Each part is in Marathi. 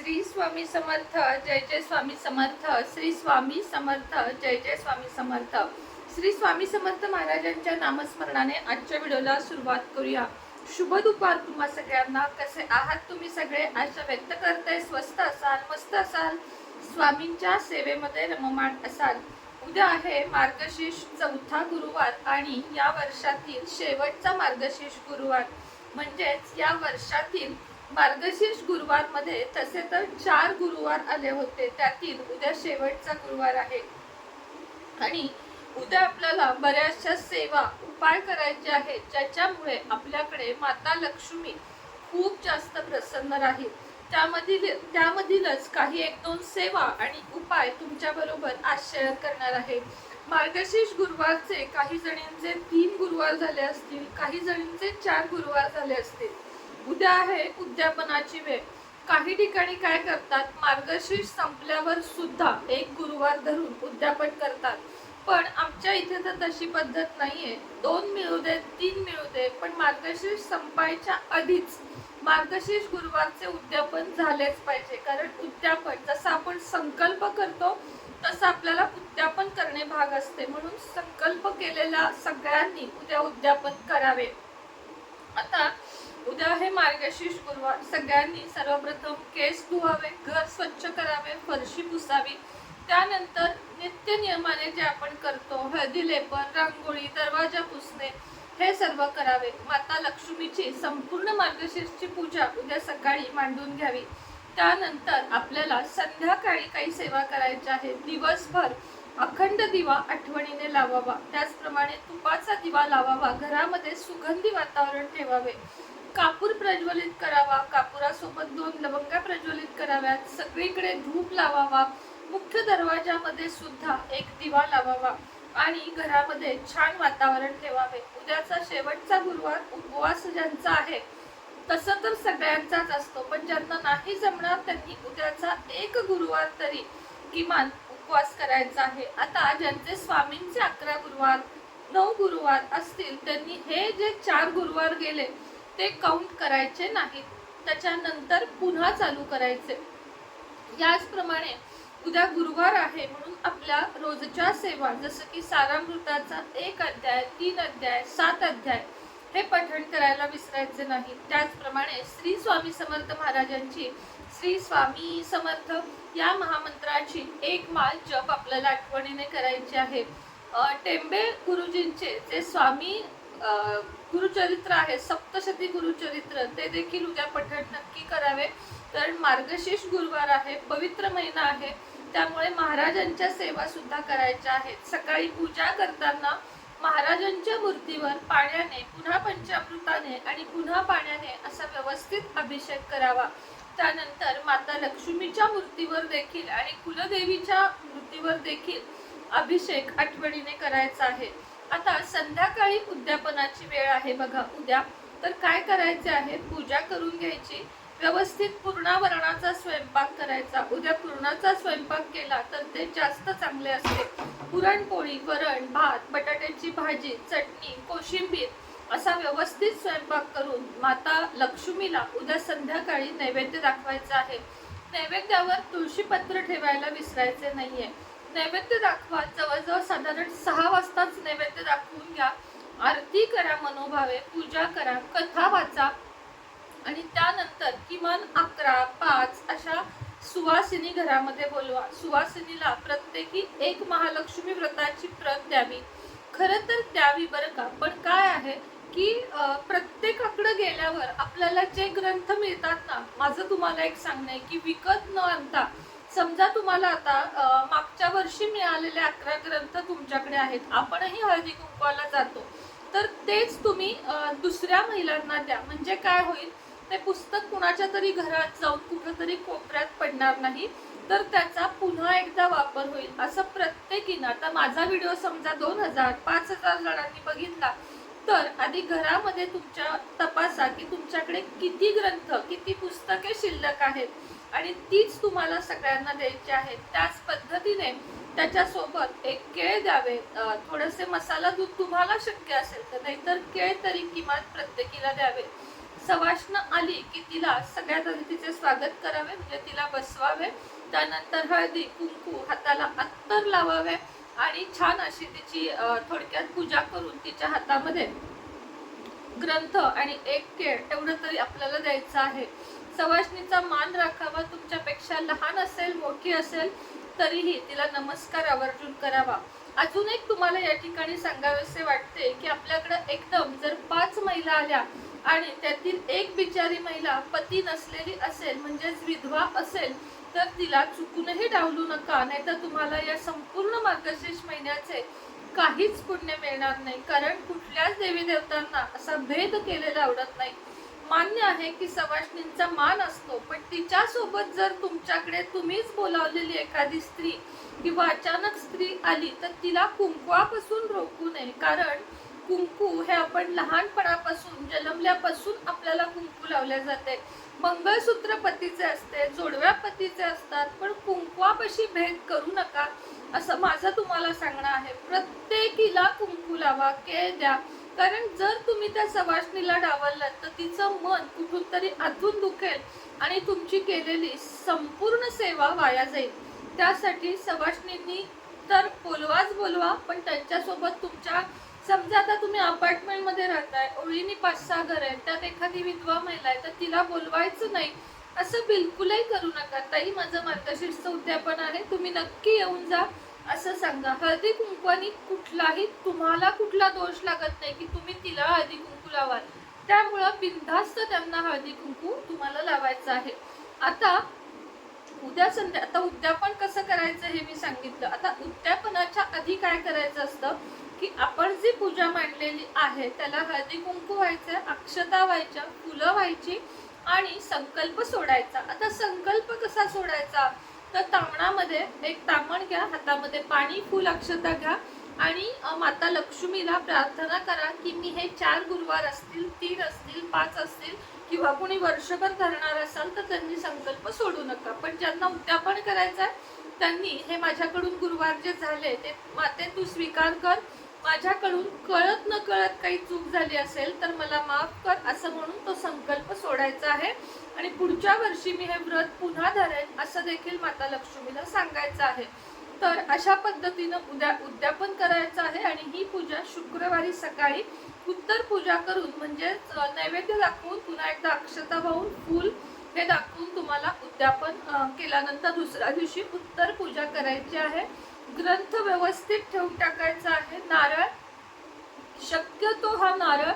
श्री स्वामी समर्थ जय जय स्वामी समर्थ श्री स्वामी समर्थ जय जय स्वामी समर्थ. श्री स्वामी समर्थ महाराजांच्या नामस्मरणाने आजच्या व्हिडिओला सुरुवात करूया. शुभ दुपार तुम्हा सगळ्यांना. कसे आहात तुम्ही सगळे? आशा व्यक्त करते स्वस्त असाल मस्त असाल. स्वामींच्या सेवेमध्ये रममाण असाल. उद्या आहे मार्गशीर्ष चौथा गुरुवार आणि या वर्षातील शेवटचा मार्गशीर्ष गुरुवार. म्हणजेच या वर्षातील मार्गशीर्ष गुरुवारमध्ये तसे तर चार गुरुवार आले होते. त्यातील उद्या शेवटचा गुरुवार आहे. आणि उद्या आपल्याला बऱ्याचशा सेवा उपाय करायचे आहेत ज्याच्यामुळे आपल्याकडे माता लक्ष्मी खूप जास्त प्रसन्न राहील. त्यामधील त्यामधीलच काही एक दोन सेवा आणि उपाय तुमच्याबरोबर आज शेअर करणार आहे. मार्गशीर्ष गुरुवारचे काही जणींचे तीन गुरुवार झाले असतील काही जणींचे चार गुरुवार झाले असतील. उद्या आहे उद्यापनाची वेळ. काही ठिकाणी काय करतात मार्गशीर्ष संपल्यावर सुद्धा एक गुरुवार धरून उद्यापन करतात. पण आमच्या इथे तर तशी पद्धत नाहीये. दोन मिळू दे तीन मिळू दे पण मार्गशीर्ष संपायच्या आधीच मार्गशीर्ष गुरुवारचे उद्यापन झालेच पाहिजे. कारण उद्यापन जसं आपण संकल्प करतो तसं आपल्याला उद्यापन करणे भाग असते. म्हणून संकल्प केलेल्या सगळ्यांनी उद्या उद्यापन करावे. आता उद्या आहे मार्गशीर्ष गुरुवार सगळ्यांनी सर्वप्रथम केस धुवावे घर स्वच्छ करावे फरशी पुसावी. त्यानंतर नित्य नियमाने जे आपण करतो हळदी लेपन रांगोळी दरवाजा पुसणे हे सर्व करावे. माता लक्ष्मीची संपूर्ण मार्गशीर्षची पूजा उद्या सकाळी मांडून घ्यावी. त्यानंतर आपल्याला संध्याकाळी काही सेवा करायच्या आहे दिवसभर अखंड दिवा आठवणीने लावावा. त्याचप्रमाणे तुपाचा दिवा लावावा. घरामध्ये सुगंधी वातावरण ठेवावे. कापूर प्रज्वलित करावा कापुरासोबत दोन लवंगा प्रज्वलित कराव्यात सगळीकडे धूप लावावा मुख्य दरवाजामध्ये सुद्धा एक दिवा लावावा आणि घरामध्ये छान वातावरण ठेवावे. उद्याचा शेवटचा गुरुवार उपवास ज्यांचा आहे तसं तर सगळ्यांचाच असतो पण ज्यांना नाही जमणार त्यांनी उद्याचा एक गुरुवार तरी किमान उपवास करायचा आहे. आता ज्यांचे स्वामींचे अकरा गुरुवार नऊ गुरुवार असतील त्यांनी हे जे चार गुरुवार गेले ते काउंट करायचे नाहीत. त्याच्यानंतर पुन्हा चालू करायचे. याचप्रमाणे उद्या गुरुवार आहे म्हणून आपल्या रोजच्या सेवा जसं की सारामृताचा एक अध्याय तीन अध्याय सात अध्याय हे पठण करायला विसरायचे नाही. त्याचप्रमाणे श्री स्वामी समर्थ महाराजांची श्री स्वामी समर्थ या महामंत्राची एक माल जप आपल्याला आठवणीने करायची आहे. टेंबे गुरुजींचे जे स्वामी गुरुचरित्र आहे सप्तशती गुरुचरित्र ते देखील उद्या पठण नक्की करावे. कारण मार्गशीर्ष गुरुवार आहे पवित्र महिना आहे त्यामुळे महाराजांच्या सेवा सुद्धा करायच्या आहेत. सकाळी पूजा करताना महाराजांच्या मूर्तीवर पाण्याने पुन्हा पंचामृताने आणि पुन्हा पाण्याने असा व्यवस्थित अभिषेक करावा. त्यानंतर माता लक्ष्मीच्या मूर्तीवर देखील आणि कुलदेवीच्या मूर्तीवर देखील अभिषेक आठवणीने करायचा आहे. आता संध्याकाळी उद्यापनाची वेळ आहे बघा उद्या. तर काय करायचे आहे? पूजा करून घ्यायची. व्यवस्थित पूर्णावरणाचा स्वयंपाक करायचा. उद्या पूर्णाचा स्वयंपाक केला तर ते जास्त चांगले असते. पुरणपोळी वरण भात बटाट्याची भाजी चटणी कोशिंबीर असा व्यवस्थित स्वयंपाक करून माता लक्ष्मीला उद्या संध्याकाळी नैवेद्य दाखवायचा आहे. नैवेद्यावर तुळशीपत्र ठेवायला विसरायचे नाहीये. नैवेद्य दाखवा. जवळजवळ साधारण सहा वाजताच नैवेद्य दाखवून घ्या. आरती करा मनोभावे पूजा करा कथा वाचा. आणि त्यानंतर किमान अकरा पाच अशा सुवासिनी घरामध्ये बोलवा. सुवासिनीला प्रत्येकी एक महालक्ष्मी व्रताची प्रत द्यावी. खरं तर द्यावी बरं का? पण काय आहे की प्रत्येकाकडं प्रत्येकाकडे गेल्यावर आपल्याला जे ग्रंथ मिळतात ना माझं तुम्हाला एक सांगणं आहे की विकत न आणता समजा तुम्हाला आता मागच्या वर्षी मिळालेले अकरा ग्रंथ तुमच्याकडे आहेत आपणही हळदी कुंकवाला जातो. तर तेच तुम्ही दुसऱ्या महिलांना द्या. म्हणजे काय होईल? ते पुस्तक कुणाच्या तरी घरात जाऊन कुठंतरी कोपऱ्यात पडणार नाही. तर त्याचा पुन्हा एकदा वापर होईल. असं प्रत्येकीनं आता माझा व्हिडिओ समजा दोन हजार पाच हजार जणांनी बघितला तर आधी घरामध्ये तुमच्या तपासा की तुमच्याकडे किती ग्रंथ किती पुस्तके शिल्लक आहेत? आणि तीच तुम्हाला सगळ्यांना द्यायची आहे. त्याच पद्धतीने त्याच्यासोबत एक केळ द्यावे. थोडेसे मसाला दूध तुम्हाला शक्य असेल तर नाहीतर केळ तरी किमान प्रत्येकीला द्यावे. सवाष्ण आली की तिला सगळ्यात आधी तिचे स्वागत करावे म्हणजे तिला बसवावे. त्यानंतर हळदी कुंकू हाताला अत्तर लावावे आणि छान अशी तिची थोडक्यात पूजा करून तिच्या हातामध्ये ग्रंथ आणि एक केळ एवढं तरी आपल्याला द्यायचं आहे. सवाष्णीचा मान राखावा तुमच्यापेक्षा लहान असेल मोठी असेल तरीही तिला नमस्कार आवर्जून करावा. अजून एक तुम्हाला या ठिकाणी सांगावेसे वाटते की आपल्याकडे एकदम जर पाच महिला आल्या आणि त्यातील एक बिचारी महिला पती नसलेली असेल म्हणजेच विधवा असेल तर तिला चुकूनही डावलू नका. नाहीतर तुम्हाला या संपूर्ण मार्गशीर्ष महिन्याचे काहीच पुण्य मिळणार नाही. कारण कुठल्याच देवी देवतांना असा भेद केलेला आवडत नाही. मान्य आहे की सवाष्णींचा मान असतो पण तिच्या सोबत जर तुमच्याकडे तुम्हीच बोलावलेली एखादी स्त्री किंवा अचानक स्त्री आली तर तिला कुंकवापासून रोखू नये. कारण कुंकू हे आपण लहानपणापासून जन्मल्यापासून आपल्याला कुंकू लावल्या जाते. मंगळसूत्र पतीचे असते जोडव्या पतीचे असतात पण कुंकवापाशी भेद करू नका असं माझं तुम्हाला सांगणं आहे. प्रत्येकीला कुंकू लावा केळ द्या. कारण जर तुम्ही त्या सवाष्णीला डावललात तर तिचं मन कुठून तरी आतून दुखेल आणि तुमची केलेली संपूर्ण सेवा वाया जाईल. त्यासाठी सवाष्णींनी तर बोलवाच बोलवा पण त्यांच्यासोबत तुमच्या समजा आता तुम्ही अपार्टमेंटमध्ये राहताय ओळीनी पाच सहा घर आहेत त्यात एखादी विधवा महिला आहे तर तिला बोलवायचं नाही. असं बिलकुलही करू नका. ताई माझं मार्गशीर्ष उद्यापन आहे. तुम्ही नक्की येऊन जा. असं सांगा. हळदी कुंकवानी कुठलाही तुम्हाला कुठला दोष लागत नाही की तुम्ही तिला हळदी कुंकू लावाल. त्यामुळं बिनधास्त त्यांना हळदी कुंकू तुम्हाला लावायचं आहे. आता उद्या संध्या आता उद्यापन कसं करायचं हे मी सांगितलं. आता उद्यापनाच्या आधी काय करायचं असतं? की आपण जी पूजा मांडलेली आहे त्याला हळदी कुंकू व्हायचं अक्षता व्हायच्या फुलं व्हायची आणि संकल्प सोडायचा. आता संकल्प कसा सोडायचा? तर तामणामध्ये एक तामण घ्या हातामध्ये पाणी फुल अक्षता घ्या आणि माता लक्ष्मीला प्रार्थना करा की मी हे चार गुरुवार असतील तीन असतील पाच असतील किंवा कोणी वर्षभर धरणार असाल तर त्यांनी संकल्प सोडू नका. पण ज्यांना उद्यापन करायचं आहे त्यांनी हे माझ्याकडून गुरुवार जे झाले ते माते तू स्वीकार कर. माझ्याकडून कळत न कळत काही चूक झाली असेल तर मला माफ कर असं म्हणून तो संकल्प सोडायचा आहे. आणि पुढच्या वर्षी मी हे व्रत पुन्हा धरेन असं देखील माता लक्ष्मीला सांगायचं आहे. तर अशा पद्धतीनं उद्या उद्यापन करायचं आहे आणि ही पूजा शुक्रवारी सकाळी उत्तर पूजा करून म्हणजेच नैवेद्य दाखवून पुन्हा एकदा अक्षता वाहून फूल हे दाखवून तुम्हाला उद्यापन केल्यानंतर दुसऱ्या दिवशी उत्तर पूजा करायची आहे. ग्रंथ व्यवस्थित ठेवून टाकायचा आहे. नारळ शक्यतो हा नारळ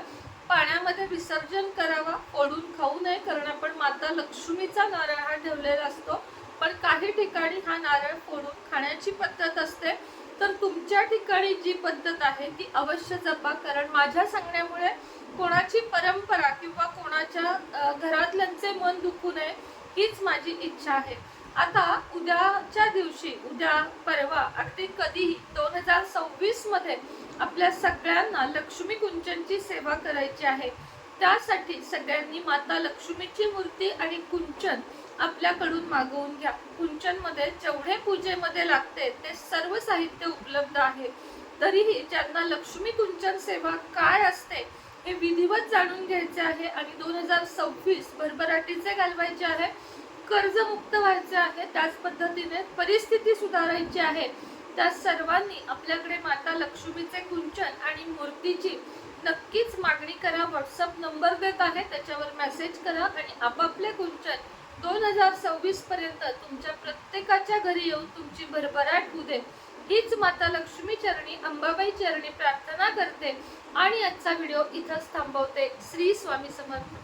पाण्यामध्ये विसर्जन करावा ओढून खाऊ नये कारण आपण माता लक्ष्मीचा नारळ हा ठेवलेला असतो. पण काही ठिकाणी हा नारळ फोडून खाण्याची पद्धत असते. तर तुमच्या ठिकाणी जी पद्धत आहे ती अवश्य जपा. कारण माझ्या सांगण्यामुळे कोणाची परंपरा किंवा कोणाच्या घरातल्यांचे मन दुखू नये हीच माझी इच्छा आहे. आता उद्याच्या दिवशी उद्या परवा अगदी कधीही दोन हजार सव्वीसमध्ये आपल्या सगळ्यांना लक्ष्मी कुंचनची सेवा करायची आहे. त्यासाठी सगळ्यांनी माता लक्ष्मीची मूर्ती आणि कुंचन आपल्याकडून मागवून घ्या. कुंचनमध्ये जेवढे पूजेमध्ये लागते ते सर्व साहित्य उपलब्ध आहे. तरीही ज्यांना लक्ष्मी कुंचन सेवा काय असते हे विधिवत जाणून घ्यायचे आहे आणि दोन हजार सव्वीस भरभराटीचे घालवायचे आहे. कर्जमुक्त व्हायचे आहे त्याच पद्धतीने परिस्थिती सुधारायची आहे. त्या सर्वांनी आपल्याकडे माता लक्ष्मीचे कुंचन आणि मूर्तीची नक्कीच मागणी करा. व्हॉट्सअप नंबर देत आहे त्याच्यावर मेसेज करा आणि आपापले कुंचन दोन हजार सव्वीस पर्यंत तुमच्या प्रत्येकाच्या घरी येऊन तुमची भरभराट होऊ दे. हीच माता लक्ष्मी चरणी अंबाबाई चरणी प्रार्थना करते. आणि आजचा व्हिडिओ इथंच थांबवते. श्री स्वामी समर्थ.